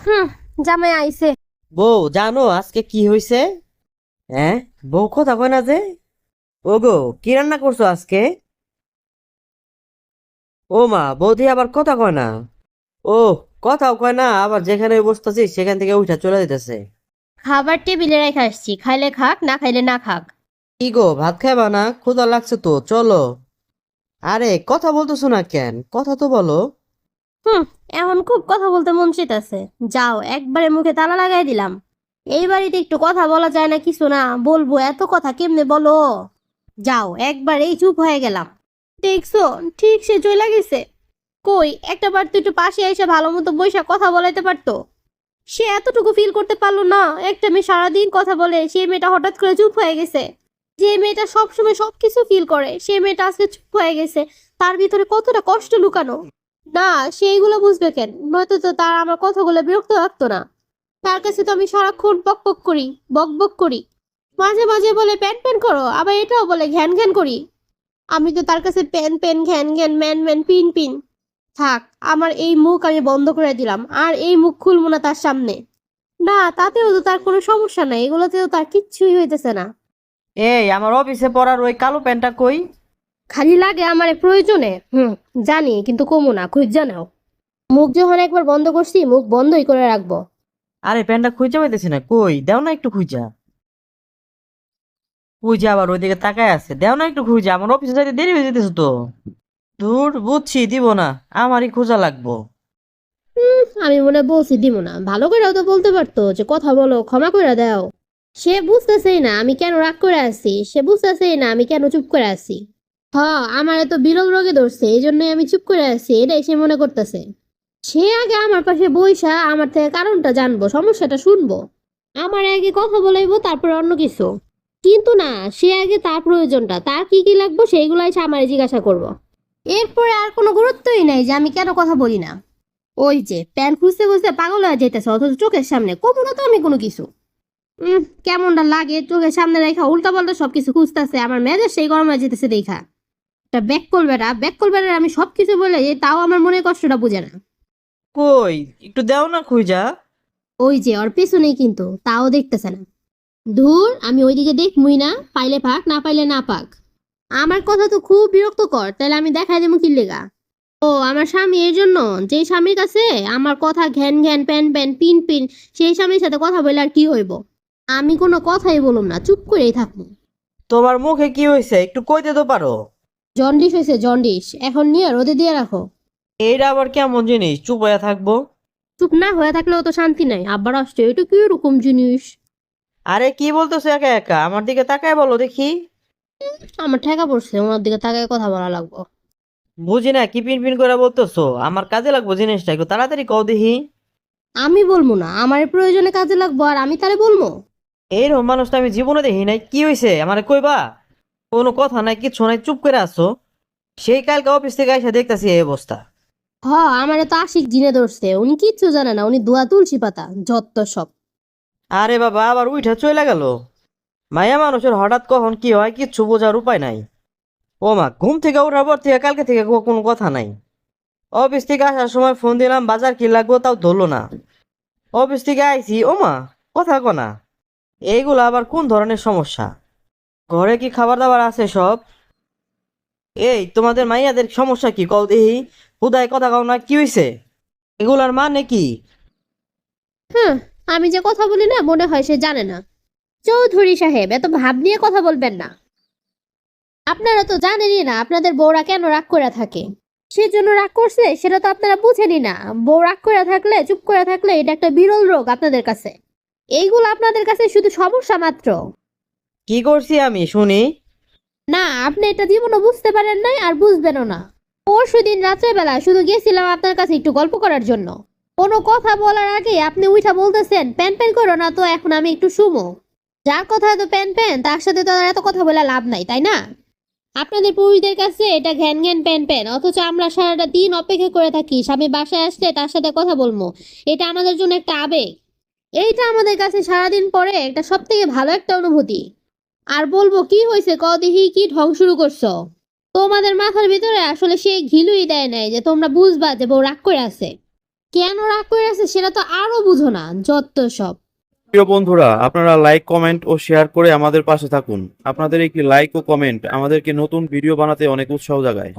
হুম জামাই আইছে। বউ জানো আজকে কি হয়েছে হ্যাঁ বউ কথা কয় না যে? ও গো কি রান্না করছ আজকে? ও মা বৌদি আবার কথা কয় না। ও কথাও কয় না আবার যেখানে বসতেছি সেখান থেকে উঠা চলে যেতেছে খাবার টেবিলে রেখে আসছি খাইলে খাক না খাইলে না খাক। কি গো ভাত খাইবা না? ক্ষুধা লাগছে তো চলো। আরে কথা বলতেছো না কেন? কথা তো বলো। হুম, এখন খুব কথা বলতে মন চাইতেছে। যাও, একবারে মুখে তালা লাগাই দিলাম। এই বাড়িতে একটু কথা বলা যায় না কিছু না। বলব, এত কথা কেমনে বলো? যাও একবার এই চুপ হয়ে গেলাম। দেখছ, ঠিক সে চলে গেছে। কই, একটা বার তো একটু পাশে এসে ভালো মতো বৈশা কথা বলাইতে পারতো। সে এতটুকু ফিল করতে পারল না। একটা মেয়ে সারাদিন কথা বলে, সেই মেয়েটা হঠাৎ করে চুপ হয়ে গেছে। যে মেয়েটা সবসময় সবকিছু ফিল করে সেই মেয়েটা আজকে চুপ হয়ে গেছে। তার ভিতরে কতটা কষ্ট লুকানো। না, সে সেইগুলো বুঝবে কেন? নয়তো তো তার আমার কথাগুলো বিরক্ত লাগতো না। তার কাছে তো আমি সারাক্ষণ বক বক করি বক বক করি। মাঝে মাঝে বলে, প্যান প্যান করো। আবার এটাও বলে, ঘ্যান ঘ্যান করি। আমি তো তার কাছে প্যান প্যান, ঘ্যান ঘ্যান, ম্যান ম্যান, পিন পিন। থাক, আমার এই মুখ আমি বন্ধ করে দিলাম, আর এই মুখ খুলবো না তার সামনে। না, তাতেও তো তার কোনো সমস্যা নাই, এগুলোতেও তার কিচ্ছুই হইতেছে না। এই, আমার অফিসে পড়ার ওই কালো প্যান্টটা কই? খালি লাগে আমার প্রয়োজনে। হুম জানি কিন্তু কমু না খুঁজ জানাও মুখ যখন একবার বন্ধ করছি মুখ বন্ধই করে রাখব। আরে প্যান্টটা খুঁজে পাইতেছি না কই? দেও না একটু খুঁজা। খুঁজে আবার ওইদিকে তাকায় আছে। দেও না একটু খুঁজে আমার অফিসে যাইতে দেরি হয়ে যেতেছে তো। দূর বুঝছি দিব না আমারই খোঁজা লাগবো। আমি মনে বলছি দিব না ভালো করেও তো বলতে পারতো যে কথা বলো ক্ষমা করে দাও। সে বুঝতেছেই না আমি কেন রাগ করে আছি সে বুঝতেছেই না আমি কেন চুপ করে আছি। হ আমার এত বিরল রোগে ধরছে এই জন্যই আমি চুপ করে আছি, এটাই সে মনে করতেছে। সে আগে আমার পাশে বইসা আমার থেকে কারণটা জানব, সমস্যাটা শুনব। আমার আগে কথা বলাইবো, তারপর অন্য কিছু। কিন্তু না, সে আগে তার প্রয়োজনটা, তার কি কি লাগবে সেইগুলাই সে আমার জিজ্ঞাসা করব। এরপরে আর কোনো গুরুত্বই নাই যে আমি কেন কথা বলি না। ওই যে, প্যান খুঁজতে খুঁজতে পাগল হয়ে যেতেছে অথচ চোখের সামনে কমু না তো আমি কোনো কিছু। কেমনটা লাগে, চোখের সামনে রেখা উল্টা পাল্টা সবকিছু খুঁজতেছে, আমার মেজাজ সেই গরম হয়ে যেতেছে দেখা। একটা ব্যাক করবে না ব্যাক করবে না আমি সবকিছু বলে যে তাও আমার মনে কষ্টটা বুঝে না। কই? একটু দেও না খুঁজা। ওই যে ওর পেছনেই কিন্তু তাও দেখতেছে না। ধুর আমি ওইদিকে দেখমুই না পাইলে পাক না পাইলে না পাক। আমার কথা তো খুব বিরক্তকর তাহলে আমি দেখাই দেবো কি লেগা? ও আমার স্বামী এর জন্য? যে স্বামীর কাছে আমার কথা ঘ্যান ঘ্যান প্যান প্যান পিন পিন সেই স্বামীর সাথে কথা বলে আর কি হইব? আমি কোনো কথাই বলুম না চুপ করেই থাকব। তোমার মুখে কি হয়েছে একটু কইতে তো পারো। জন্ডিস হয়েছে জন্ডিস। এখন নিয়ে রোদে দিয়ে রাখো। এইটা আবার কেমন জিনিস? চুপ হয়ে থাকব? চুপ না হয়ে থাকলেও তো শান্তি নাই। আব্বার আসছে এটা কি রকম জিনিস? আরে কি বলতেছো একা একা? আমার দিকে তাকায় বলো দেখি। আমার ঠেকা পড়ছে ওনার দিকে তাকায় কথা বলা লাগবো। বুঝি না কি পিন পিন করে বলতেছো? আমার কাজে লাগবো জিনিসটা একটু তাড়াতাড়ি কও দেখি। আমি বলব না আমার প্রয়োজনে কাজে লাগবো আর আমি তারে বলব? এইরকম মানুষটা আমি জীবনে দেখি নাই। কি হয়েছে আমারে কইবা? কোনো কথা নাই কিচ্ছু নাই চুপ করে আসো সেই কালকে অফিস থেকে এসে দেখতেছি এই অবস্থা। হ আমারে তো আশিক জিনে ধরছে উনি কিচ্ছু জানে না উনি দোয়া তুলসী পাতা যত সব। আরে বাবা আবার উইঠা চলে গেল। মায়া মানুষের হঠাৎ কখন কি হয় কিচ্ছু বোঝার উপায় নাই। ও মা ঘুম থেকে ওঠার পর থেকে কালকে থেকে কোনো কথা নাই। অফিস থেকে আসার সময় ফোন দিলাম বাজার কি লাগবো তাও ধরলো না। অফিস থেকে আইছি ও মা কথা কনা এইগুলো আবার কোন ধরনের সমস্যা? ঘরে কি খাবার দাবার আছে সব? এই, তোমাদের মাইয়াদের সমস্যা কি? কও দেখি। হুদায় কথা কও না, কি হয়েছে এগুলার মানে কি? হ্যাঁ আমি যে কথা বলি না, মনে হয় সে জানে না। চৌধুরী সাহেব, এত ভাব নিয়ে কথা বলবেন না। আপনারা তো জানেনই না, আপনাদের বউরা কেন রাগ করে থাকে? সেজন্য রাগ করছে, সেটা তো আপনারা বুঝেনই না। বউ রাগ করে থাকলে, চুপ করে থাকলে এটা একটা বিরল রোগ আপনাদের কাছে। এইগুলো আপনাদের কাছে শুধু সমস্যা মাত্র। কি করছি আমি, শুনি? না, আপনি এটা জীবনও বুঝতে পারেন নাই আর বুঝবেনও না। পরশু দিন রাত্রেবেলা শুধু গেছিলাম আপনার কাছে একটু গল্প করার জন্য। কোনো কথা বলার আগে আপনি উঠা বলতেছেন, প্যান প্যান করো না তো, এখন আমি একটু শুমো। যার কথা এত প্যান প্যান, তার সাথে তো আর এত কথা বলে লাভ নাই, তাই না? আপনাদের পুরুষদের কাছে এটা ঘ্যান ঘ্যান প্যান প্যান, অথচ আমরা সারাটা দিন অপেক্ষা করে থাকি, স্বামী বাসায় আসলে তার সাথে কথা বলব। এটা আমাদের জন্য একটা আবেগ। এইটা আমাদের কাছে সারাদিন পরে একটা সব থেকে ভালো একটা অনুভূতি। আর বলব, কি হয়েছে? ক দেখি, কি ঢং শুরু করছ? তোমাদের মাথার ভিতরে আসলে সে ঘিলুই দেয় নাই যে তোমরা বুঝবা যে বউ রাগ করে আছে। কেন রাগ করে আছে সেটা তো আরও বুঝো না, যত সব। প্রিয় বন্ধুরা, আপনারা লাইক, কমেন্ট ও শেয়ার করে আমাদের পাশে থাকুন। আপনাদের একটি লাইক ও কমেন্ট আমাদেরকে নতুন ভিডিও বানাতে অনেক উৎসাহ জাগায়।